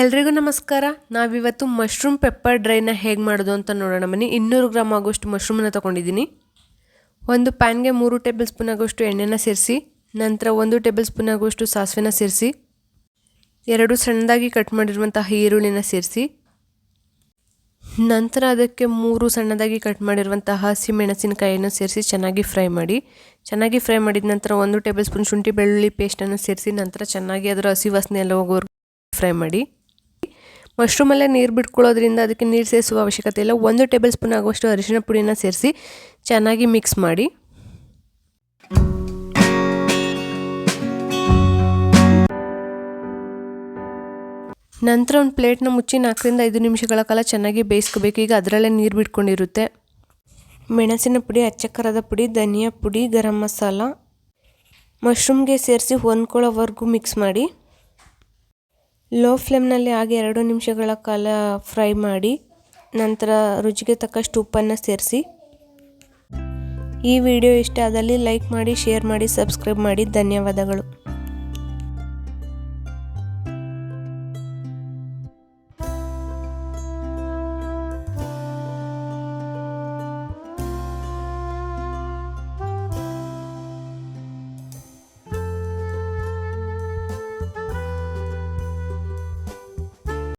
ಎಲ್ರಿಗೂ ನಮಸ್ಕಾರ. ನಾವಿವತ್ತು ಮಶ್ರೂಮ್ ಪೆಪ್ಪರ್ ಡ್ರೈನ ಹೇಗೆ ಮಾಡೋದು ಅಂತ ನೋಡೋಣ ಬನ್ನಿ. ಇನ್ನೂರು ಗ್ರಾಮ್ ಆಗೋಷ್ಟು ಮಶ್ರೂಮನ್ನ ತೊಗೊಂಡಿದ್ದೀನಿ. ಒಂದು ಪ್ಯಾನ್ಗೆ ಮೂರು ಟೇಬಲ್ ಸ್ಪೂನ್ ಆಗೋಷ್ಟು ಎಣ್ಣೆನ ಸೇರಿಸಿ, ನಂತರ ಒಂದು ಟೇಬಲ್ ಸ್ಪೂನ್ ಆಗೋಷ್ಟು ಸಾಸಿವೆನ ಸೇರಿಸಿ, ಎರಡು ಸಣ್ಣದಾಗಿ ಕಟ್ ಮಾಡಿರುವಂತಹ ಈರುಳ್ಳಿನ ಸೇರಿಸಿ, ನಂತರ ಅದಕ್ಕೆ ಮೂರು ಸಣ್ಣದಾಗಿ ಕಟ್ ಮಾಡಿರುವಂತಹ ಹಸಿ ಮೆಣಸಿನಕಾಯಿಯನ್ನು ಸೇರಿಸಿ ಚೆನ್ನಾಗಿ ಫ್ರೈ ಮಾಡಿ. ಚೆನ್ನಾಗಿ ಫ್ರೈ ಮಾಡಿದ ನಂತರ ಒಂದು ಟೇಬಲ್ ಸ್ಪೂನ್ ಶುಂಠಿ ಬೆಳ್ಳುಳ್ಳಿ ಪೇಸ್ಟನ್ನು ಸೇರಿಸಿ, ನಂತರ ಚೆನ್ನಾಗಿ ಅದರ ಹಸಿ ವಾಸನೆ ಎಲ್ಲ ಹೋಗೋವರೆಗೂ ಫ್ರೈ ಮಾಡಿ. ಮಶ್ರೂಮಲ್ಲೇ ನೀರು ಬಿಟ್ಕೊಳ್ಳೋದ್ರಿಂದ ಅದಕ್ಕೆ ನೀರು ಸೇರಿಸುವ ಅವಶ್ಯಕತೆ ಇಲ್ಲ. ಒಂದು ಟೇಬಲ್ ಸ್ಪೂನ್ ಆಗುವಷ್ಟು ಅರಿಶಿನ ಪುಡಿನ ಸೇರಿಸಿ ಚೆನ್ನಾಗಿ ಮಿಕ್ಸ್ ಮಾಡಿ. ನಂತರ ಒಂದು ಪ್ಲೇಟ್ನ ಮುಚ್ಚಿ ನಾಲ್ಕರಿಂದ ಐದು ನಿಮಿಷಗಳ ಕಾಲ ಚೆನ್ನಾಗಿ ಬೇಯಿಸ್ಕೋಬೇಕು. ಈಗ ಅದರಲ್ಲೇ ನೀರು ಬಿಟ್ಕೊಂಡಿರುತ್ತೆ. ಮೆಣಸಿನ ಪುಡಿ ಅಚ್ಚಕ್ಕರದ ಪುಡಿ, ಧನಿಯಾ ಪುಡಿ, ಗರಂ ಮಸಾಲ, ಮಶ್ರೂಮ್ಗೆ ಸೇರಿಸಿ ಹೊಂದ್ಕೊಳ್ಳೋವರೆಗೂ ಮಿಕ್ಸ್ ಮಾಡಿ. ಲೋ ಫ್ಲೇಮ್ನಲ್ಲಿ ಹಾಗೆ ಎರಡು ನಿಮಿಷಗಳ ಕಾಲ ಫ್ರೈ ಮಾಡಿ, ನಂತರ ರುಚಿಗೆ ತಕ್ಕಷ್ಟು ಉಪ್ಪನ್ನು ಸೇರಿಸಿ. ಈ ವಿಡಿಯೋ ಇಷ್ಟ ಆದಲ್ಲಿ ಲೈಕ್ ಮಾಡಿ ಶೇರ್ ಮಾಡಿ ಸಬ್ಸ್ಕ್ರೈಬ್ ಮಾಡಿ. ಧನ್ಯವಾದಗಳು.